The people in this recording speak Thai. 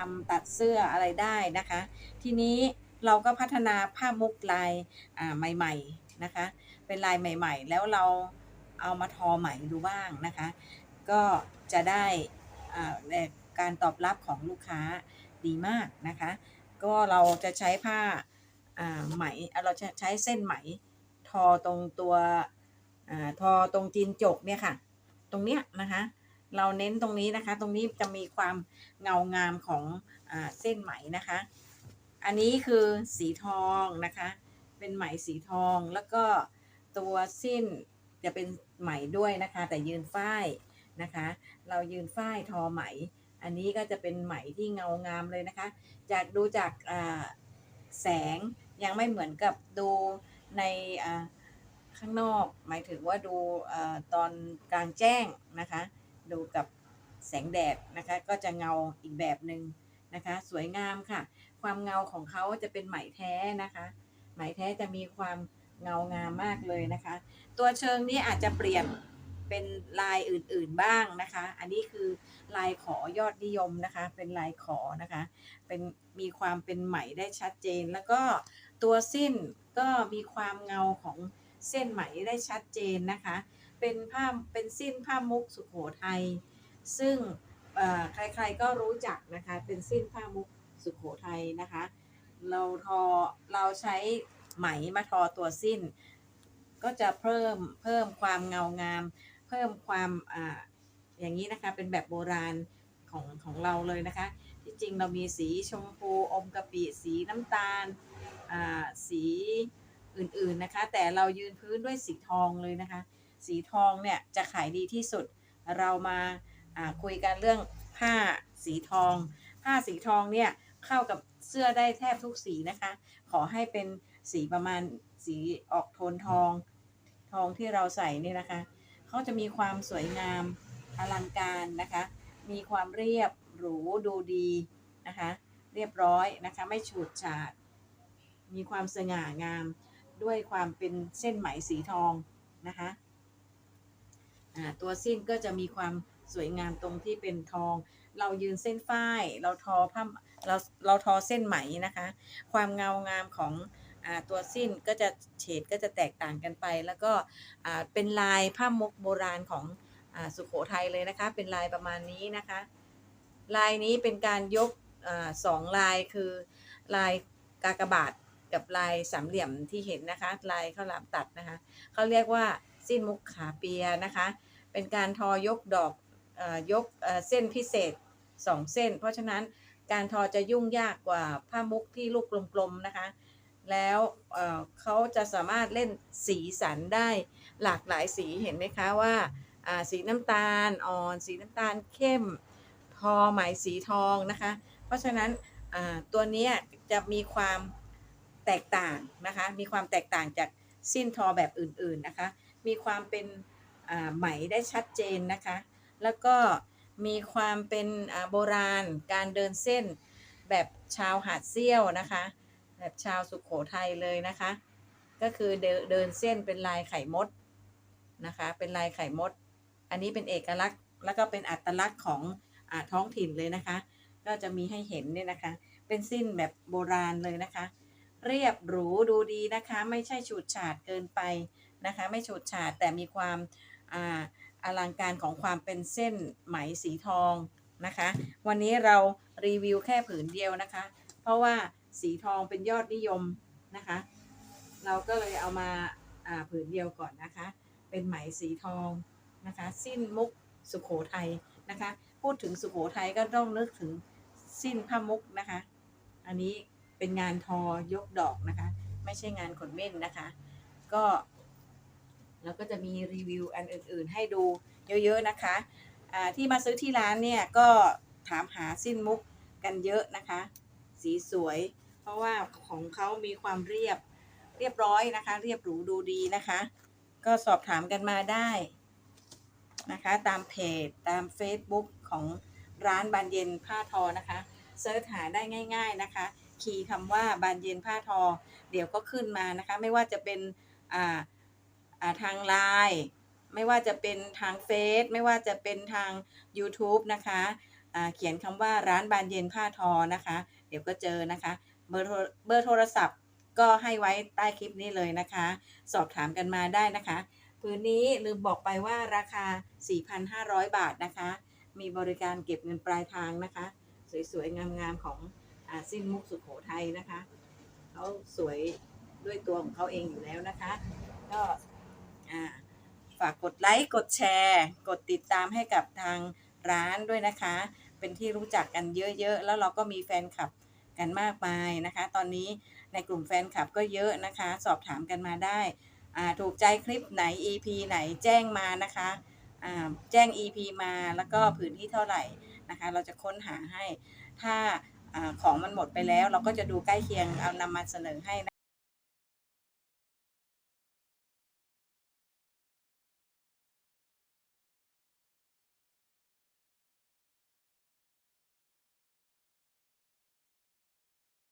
ทำตัดเสื้ออะไรได้นะคะ ทีนี้เราก็พัฒนาผ้ามุกลายใหม่ๆนะคะ เป็นลายใหม่ ๆ แล้วเราเอามาทอใหม่ดูบ้างนะคะ ก็จะได้การตอบรับของลูกค้าดีมากนะคะ ก็เราจะใช้ผ้าไหมเราจะใช้เส้นไหมทอตรงตัวอทอตรงจีนจกเนี่ยค่ะ ตรงเนี้ยนะคะ เราเน้นตรงนี้นะคะ ตรงนี้จะมีความเงางามของอเส้นไหมนะคะ อันนี้คือสีทองนะคะ เป็นไหมสีทองแล้วก็ตัวสิ้นจะเป็นไหมด้วยนะคะ แต่ยืนฝ้ายนะคะ เรายืนฝ้ายทอไหม อันนี้ก็จะเป็นไหมที่เงางามเลยนะคะ จากดูจากแสงยังไม่เหมือนกับดูในข้างนอก หมายถึงว่าดูอาตอนกลางแจ้งนะคะ ดูกับแสงแดดนะคะ ก็จะเงาอีกแบบหนึ่งนะคะ สวยงามค่ะ ความเงาของเขาจะเป็นไหมแท้นะคะ ไหมแท้จะมีความเงางามมากเลยนะคะ ตัวเชิงนี้อาจจะเปลี่ยนเป็นลายอื่นๆบ้างนะคะ อันนี้คือลายขอยอดนิยมนะคะ เป็นลายขอนะคะ เป็นมีความเป็นไหมได้ชัดเจน แล้วก็ตัวสิ้นก็มีความเงาของเส้นไหมได้ชัดเจนนะคะ เป็นผ้าเป็นสิ้นผ้ามุกสุโขทัยซึ่งใครๆก็รู้จักนะคะเป็นสิ้นผ้ามุกสุโขทัยนะคะ เราทอเราใช้ไหมมาทอตัวสิ้น ก็จะเพิ่มเพิ่มความเงางาม เพิ่มความออย่างนี้นะคะเป็นแบบโบราณของของเราเลยนะคะ ที่จริงเรามีสีชมพูอมกะปิสีน้ำตาลสีอื่นๆนะคะ แต่เรายืนพื้นด้วยสีทองเลยนะคะ สีทองเนี่ยจะขายดีที่สุด เรามาคุยกันเรื่องผ้าสีทอง ผ้าสีทองเนี่ยเข้ากับเสื้อได้แทบทุกสีนะคะ ขอให้เป็นสีประมาณสีออกโทนทอง ทองที่เราใส่นี่นะคะเขาจะมีความสวยงามอลังการนะคะ มีความเรียบหรูดูดีนะคะ เรียบร้อยนะคะไม่ฉูดฉาด มีความสง่างามด้วยความเป็นเส้นไหมสีทองนะคะ ตัวสิ้นก็จะมีความสวยงามตรงที่เป็นทอง เรายืนเส้นฝ้าย เราทอผ้าเราเราทอเส้นไหมนะคะ ความเงางามของอตัวสิ้นก็จะเฉดก็จะแตกต่างกันไป แล้วก็เป็นลายผ้ามกโบราณของอสุขโขทัยเลยนะคะ เป็นลายประมาณนี้นะคะ ลายนี้เป็นการยกอสองลายคือลายกากบาทกับลายสามเหลี่ยมที่เห็นนะคะ ลายข้าวหลามตัดนะคะเขาเรียกว่า สิ้นมุกขาเปียนะคะ เป็นการทอยกดอกอยกเส้นพิเศษ 2 เส้น เพราะฉะนั้นการทอจะยุ่งยากกว่าผ้ามุกที่ลูกกลมๆนะคะ แล้วเเขาจะสามารถเล่นสีสันได้หลากหลายสีเห็นไหมคะว่าสีน้ำตาลอ่อน สีน้ำตาลเข้ม ทอไหมสีทองนะคะ เพราะฉะนั้นตัวนี้จะมีความแตกต่างนะคะ มีความแตกต่างจากสิ้นทอแบบอื่นๆนะคะ มีความเป็นไหมได้ชัดเจนนะคะ แล้วก็มีความเป็นโบราณการเดินเส้นแบบชาวหาดเซี่ยวนะคะ แบบชาวสุขโขทัยเลยนะคะ ก็คือเดินเส้นเป็นลายไข่มดนะคะ เป็นลายไข่มด อันนี้เป็นเอกลักษณ์แล้วก็เป็นอัตลักษณ์ของอท้องถิ่นเลยนะคะ ก็จะมีให้เห็นเนี่ยนะคะ เป็นสิ้นแบบโบราณเลยนะคะ เรียบหรูดูดีนะคะ ไม่ใช่ฉูดฉาดเกินไป นะคะไม่ฉูดฉาดแต่มีความอาอลังการของความเป็นเส้นไหมสีทองนะคะ วันนี้เรารีวิวแค่ผืนเดียวนะคะ เพราะว่าสีทองเป็นยอดนิยมนะคะ เราก็เลยเอามาาผืนเดียวก่อนนะคะ เป็นไหมสีทองนะคะ สิ้นมุกสุขโขทัยนะคะ พูดถึงสุขโขทัยก็ต้องนึกถึงสิ้นผ้ามุกนะคะ อันนี้เป็นงานทอยกดอกนะคะ ไม่ใช่งานขนเม่นนะคะ ก็ แล้วก็จะมีรีวิวอันอื่นๆ ให้ดูเยอะๆนะคะอ่าที่มาซื้อที่ร้านเนี่ยก็ถามหาสิ้นมุกกันเยอะนะคะ สีสวย เพราะว่าของเขามีความเรียบเรียบร้อยนะคะ เรียบหรูดูดีนะคะ ก็สอบถามกันมาได้นะคะ ตามเพจตาม Facebook ของร้านบานเย็นผ้าทอนะคะเซิร์ชหาได้ง่าย ๆนะคะ คีย์คำว่าบานเย็นผ้าทอ เดี๋ยวก็ขึ้นมานะคะ ไม่ว่าจะเป็นอ่า ทางไลน์ไม่ว่าจะเป็นทางเฟซไม่ว่าจะเป็นทาง YouTube นะคะเขียนคำว่าร้านบานเย็นผ้าทอนะคะ เดี๋ยวก็เจอนะคะเบอร์โทรเบอร์โทรศัพท์ก็ให้ไว้ใต้คลิปนี้เลยนะคะ สอบถามกันมาได้นะคะพื้นนี้ลืมบอกไปว่าราคา 4,500 บาทนะคะ มีบริการเก็บเงินปลายทางนะคะ สวยๆ งามๆ ของอสิ้นมุกสุขโขทัยนะคะเขาสวยด้วยตัวของเขาเองอยู่แล้วนะคะ ก็ ฝากกดไลค์ กดแชร์ กดติดตามให้กับทางร้านด้วยนะคะ เป็นที่รู้จักกันเยอะๆ แล้วเราก็มีแฟนคลับกันมากมายนะคะ ตอนนี้ในกลุ่มแฟนคลับก็เยอะนะคะ สอบถามกันมาได้ ถูกใจคลิปไหน EP ไหนแจ้งมานะคะ แจ้ง EP มาแล้วก็พื้นที่เท่าไหร่นะคะ เราจะค้นหาให้ ถ้าอาของมันหมดไปแล้ว เราก็จะดูใกล้เคียงเอานำมาเสนอให้